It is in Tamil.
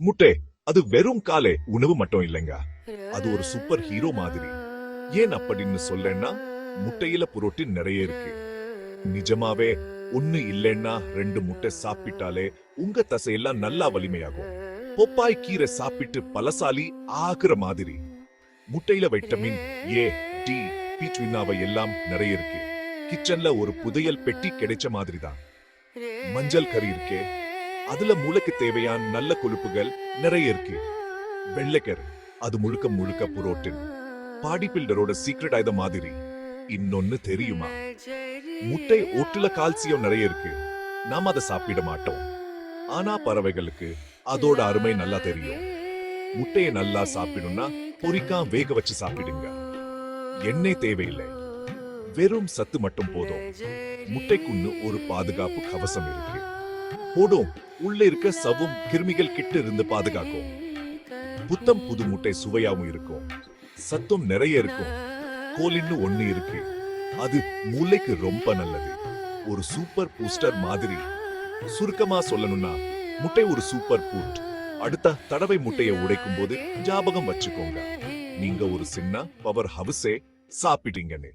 முட்டை அது வெறும் காலை உணவு மட்டும் இல்லைங்க. அது ஒரு சூப்பர் ஹீரோ மாதிரி. ஏன் அப்படின்னு சொல்லன்னா முட்டையில புரோட்டீன் நிறைய இருக்கு. நிஜமாவே ஒண்ணு இல்லைன்னா ரெண்டு முட்டை சாப்பிட்டாலே உங்க தசையெல்லாம் நல்லா வலிமையாகும். பொப்பாய் கீரை சாப்பிட்டு பலசாலி ஆகுற மாதிரி. முட்டையில வைட்டமின் ஏ டி பீட்வினாவை எல்லாம் நிறைய இருக்கு. கிச்சன்ல ஒரு புதையல் பெட்டி கிடைச்ச மாதிரி தான் மஞ்சள் கறி இருக்கே அதுல மூளைக்கு தேவையான நல்ல கொழுப்புகள் நிறைய இருக்கு. வெள்ளைக்கரு அது முழுக்க முழுக்க புரோட்டின் பாடி பில்டரோட சீக்ரெட் ஆயுத மாதிரி. இன்னொன்னு தெரியுமா? முட்டை ஒட்டுல கால்சியம் நிறைய இருக்கு. நாம அதை சாப்பிட மாட்டோம். ஆனா பறவைகளுக்கு அதோட அருமை நல்லா தெரியும். முட்டையை நல்லா சாப்பிடணும்னா பொரிக்காம வேக வச்சு சாப்பிடுங்க. எண்ணெய் தேவையில்லை. வெறும் சத்து மட்டும் போதும். முட்டைக்குன்னு ஒரு பாதுகாப்பு கவசம் இருக்கு. போடும் உள்ள இருக்க சவும் கிருமிகள் கிட்ட இருந்து பாதுகாக்கும். புத்தம் புது முட்டை சுவையாவும் இருக்கும். சத்தம் நிறைய இருக்கும். கோலின்னு ஒண்ணு இருக்கு. அது மூளைக்கு ரொம்ப நல்லது. ஒரு சூப்பர் பூஸ்டர் மாதிரி. சுருக்கமா சொல்லணும்னா முட்டை ஒரு சூப்பர் பூட். அடுத்த தடவை முட்டையை உடைக்கும் போது ஞாபகம் வச்சுக்கோங்க. நீங்க ஒரு சின்ன பவர் ஹவுஸே சாப்பிட்டீங்கன்னு.